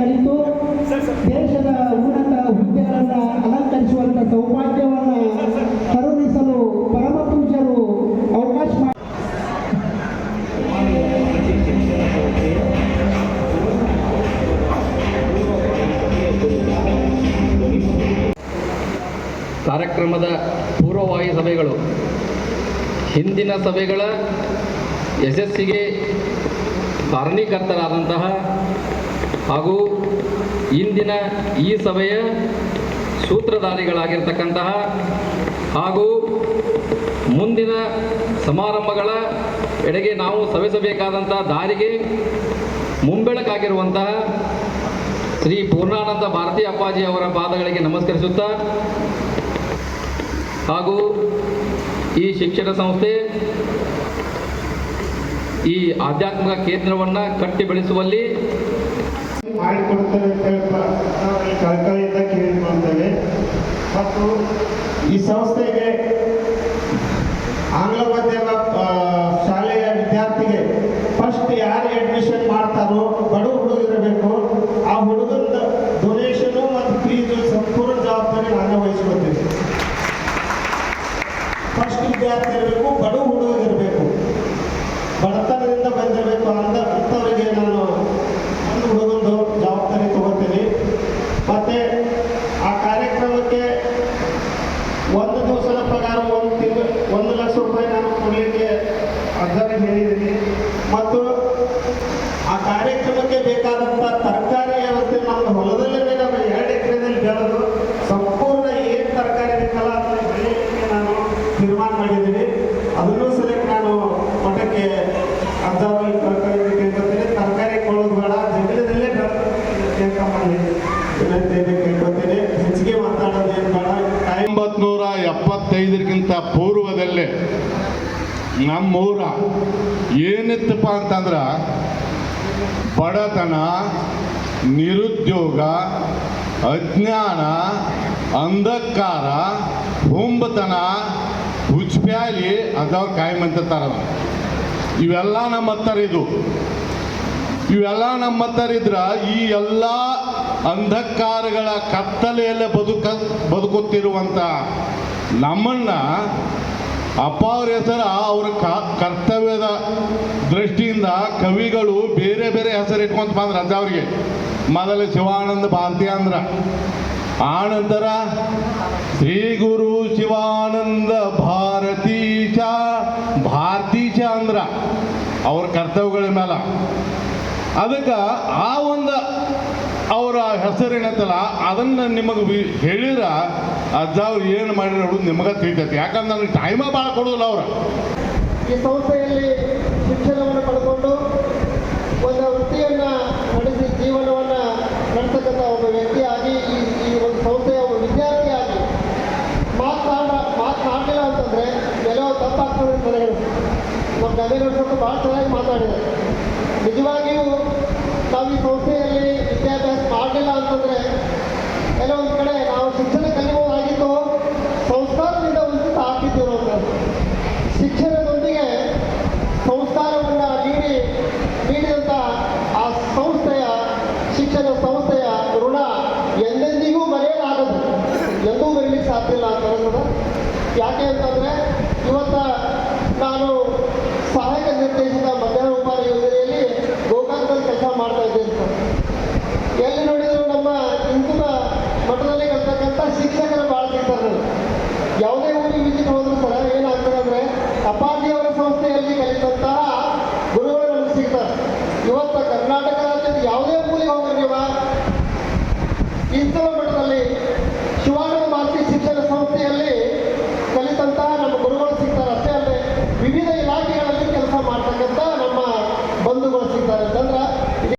ಕಲಿತು ದೇಶದ ಉನ್ನತ ಹುದ್ದೆಗಳನ್ನು ಅಲಂಕರಿಸುವಂತ ಸೌಭಾಗ್ಯವನ್ನು ಕರುಣಿಸಲು ಪರಮ ಪೂಜರು ಅವಕಾಶ ಕಾರ್ಯಕ್ರಮದ ಪೂರ್ವವಾಯು ಸಭೆಗಳು. ಹಿಂದಿನ ಸಭೆಗಳ ಯಶಸ್ಸಿಗೆ ಕಾರಣೀಕರ್ತರಾದಂತಹ ಹಾಗೂ ಇಂದಿನ ಈ ಸಭೆಯ ಸೂತ್ರಧಾರಿಗಳಾಗಿರ್ತಕ್ಕಂತಹ ಹಾಗೂ ಮುಂದಿನ ಸಮಾರಂಭಗಳ ಎಡೆಗೆ ನಾವು ಸವೆಸಬೇಕಾದಂಥ ದಾರಿಗೆ ಮುಂಬೆಳಕಾಗಿರುವಂತಹ ಶ್ರೀ ಪೂರ್ಣಾನಂದ ಭಾರತಿ ಅಪ್ಪಾಜಿ ಅವರ ಪಾದಗಳಿಗೆ ನಮಸ್ಕರಿಸುತ್ತಾ ಹಾಗೂ ಈ ಶಿಕ್ಷಣ ಸಂಸ್ಥೆ ಈ ಆಧ್ಯಾತ್ಮಿಕ ಕೇಂದ್ರವನ್ನು ಕಟ್ಟಿ ಬೆಳೆಸುವಲ್ಲಿ ಮಾಡಿಕೊಡ್ತೇವೆ ಅಂತ ನಾವು ಈ ಕಳಕಳಿಯಿಂದ ಕೇಳಿಕೊಳ್ತೇವೆ ಮತ್ತು ಈ ಸಂಸ್ಥೆಗೆ ಆಂಗ್ಲ ಮಾಧ್ಯಮ ಶಾಲೆಯ ವಿದ್ಯಾರ್ಥಿಗೆ ಫಸ್ಟ್ ಯಾರು ಅಡ್ಮಿಷನ್ ಮಾಡ್ತಾರೋ ಬಡ ಹುಡುಗರಿರಬೇಕು ಆ ಹುಡುಗನ ಡೊನೇಷನು ಮತ್ತು ಫೀಸು ಸಂಪೂರ್ಣ ಜವಾಬ್ದಾರಿ ನಾನೇ ವಹಿಸ್ಕೊತೀನಿ ಫಸ್ಟ್ ವಿದ್ಯಾರ್ಥಿ ಇರಬೇಕು ಬಡ ಹುಡುಗರಿರಬೇಕು ಬಡತನದಿಂದ ಬಂದಿರಬೇಕು ಅಂದ ಅಂಥವರಿಗೆ ನಾನು ಒಂದು ಹುಡುಗಂದು ಜವಾಬ್ದಾರಿ ತಗೋತೀನಿ ಮತ್ತೆ ಆ ಕಾರ್ಯಕ್ರಮಕ್ಕೆ ಒಂದು ದಿವಸದ ಪಗಾರ ಒಂದು ತಿಂಗಳು ಒಂದು ಲಕ್ಷ ರೂಪಾಯಿ ನಾನು ಕೊಡಲಿಕ್ಕೆ ಅರ್ಜಿ ಹೇಳಿದ್ದೀನಿ. ಮತ್ತು ಆ ಕಾರ್ಯಕ್ರಮಕ್ಕೆ ಬೇಕಾದಂಥ ತರಕಾರಿ ವ್ಯವಸ್ಥೆ ನಮ್ಮ ಹೊಲದಲ್ಲೇ ನಾವು ಎರಡು ಎಕರೆದಲ್ಲಿ ಬೆಳೆದು ಸಂಪೂರ್ಣ ಏನು ತರಕಾರಿ ಬೇಕಲ್ಲ ಅದನ್ನು ಬೆಳೆಯಲಿಕ್ಕೆ ನಾನು ತೀರ್ಮಾನ ಮಾಡಿದ್ದೀನಿ. ಅದನ್ನೂ ಸಲಕ್ಕೆ ನಾನು ಮಠಕ್ಕೆ ಅರ್ಧ ತರಕಾರಿ ಕೇಳ್ಕೊತೀನಿ ತರಕಾರಿ ಕೊಳ್ಳೋದು ಬೇಡ ಜಮೀನದಲ್ಲೇ ಕೇಳ್ಕೊಂಬಲ್ಲಿ ಮಾಡಿ ಕೇಳ್ಕೊತೀನಿ ಹೆಚ್ಚಿಗೆ ಮಾತಾಡೋದು ಏನು ಬೇಡ. ಒಂಬತ್ತು ನೂರ ಎಪ್ಪತ್ತೈದರಿಗಿಂತ ಪೂರ್ವದಲ್ಲೇ ನಮ್ಮೂರ ಏನಿತ್ತಪ್ಪ ಅಂತಂದ್ರೆ ಬಡತನ, ನಿರುದ್ಯೋಗ, ಅಜ್ಞಾನ, ಅಂಧಕಾರ, ಹುಂಬತನ ಹುಚ್ಪ್ಯಾಲಿ ಅದವ್ರು ಕಾಯಮಂತಾರ ಇವೆಲ್ಲ ನಮ್ಮ ಹತ್ತರ ಇದು. ಇವೆಲ್ಲ ನಮ್ಮ ಹತ್ತರ ಇದ್ರ ಈ ಎಲ್ಲ ಅಂಧಕಾರಗಳ ಕತ್ತಲೆಯಲ್ಲೇ ಬದುಕ ಬದುಕುತ್ತಿರುವಂಥ ನಮ್ಮನ್ನ ಅಪ್ಪ ಅವ್ರ ಹೆಸರ, ಅವ್ರ ಕರ್ತವ್ಯದ ದೃಷ್ಟಿಯಿಂದ ಕವಿಗಳು ಬೇರೆ ಬೇರೆ ಹೆಸರು ಇಟ್ಕೊಂತ ಬಂದ್ರ ಅಂತ ಅವ್ರಿಗೆ. ಮೊದಲು ಶಿವಾನಂದ ಭಾರತಿ ಅಂದ್ರ. ಆನಂತರ ಶ್ರೀ ಗುರು ಶಿವಾನಂದ ಭಾರತೀಚ ಭಾರತೀಚ ಅಂದ್ರ ಅವ್ರ ಕರ್ತವ್ಯಗಳ ಮೇಲೆ. ಅದಕ್ಕೆ ಆ ಒಂದು ಅವರ ಹೆಸರೇನತ್ತಲ್ಲ ಅದನ್ನು ನಿಮಗೆ ಹೇಳಿರ ಅಜ್ಜ ಅವ್ರು ಏನು ಮಾಡಿರ ನಿಮಗ ತಿಳಿತೈತಿ. ಯಾಕಂದ್ರೆ ನನಗೆ ಟೈಮ ಭಾಳ ಕೊಡೋದಿಲ್ಲ ಅವ್ರ. ಈ ಸಂಸ್ಥೆಯಲ್ಲಿ ಶಿಕ್ಷಣವನ್ನು ಪಡ್ಕೊಂಡು ಒಂದು ವೃತ್ತಿಯನ್ನ ನಡೆಸಿ ಜೀವನವನ್ನು ನಡೆಸತಕ್ಕಂಥ ಒಬ್ಬ ವ್ಯಕ್ತಿಯಾಗಿ ಈ ಈ ಒಂದು ಸಂಸ್ಥೆಯ ಒಬ್ಬ ವಿದ್ಯಾರ್ಥಿಯಾಗಿ ಮಾತನಾಡ, ಮಾತನಾಡಲಿಲ್ಲ ಅಂತಂದರೆ ಎಲ್ಲೋ ತಪ್ಪಾಗ್ತದೆ ಅಂತ ನಮ್ಮ ಗಂಗೇಗೌಡರು ಭಾಳ ಚೆನ್ನಾಗಿ ಮಾತಾಡಿದ್ದಾರೆ. ನಿಜವಾಗಿಯೂ ನಾವು ಈ ಸಂಸ್ಥೆಯಲ್ಲಿ ವಿದ್ಯಾಭ್ಯಾಸ ಮಾಡಲಿಲ್ಲ ಅಂತಂದರೆ ಎಲ್ಲೋ ಒಂದು ಕಡೆ ನಾವು ಶಿಕ್ಷಣ ಕರ್ನಾಟಕ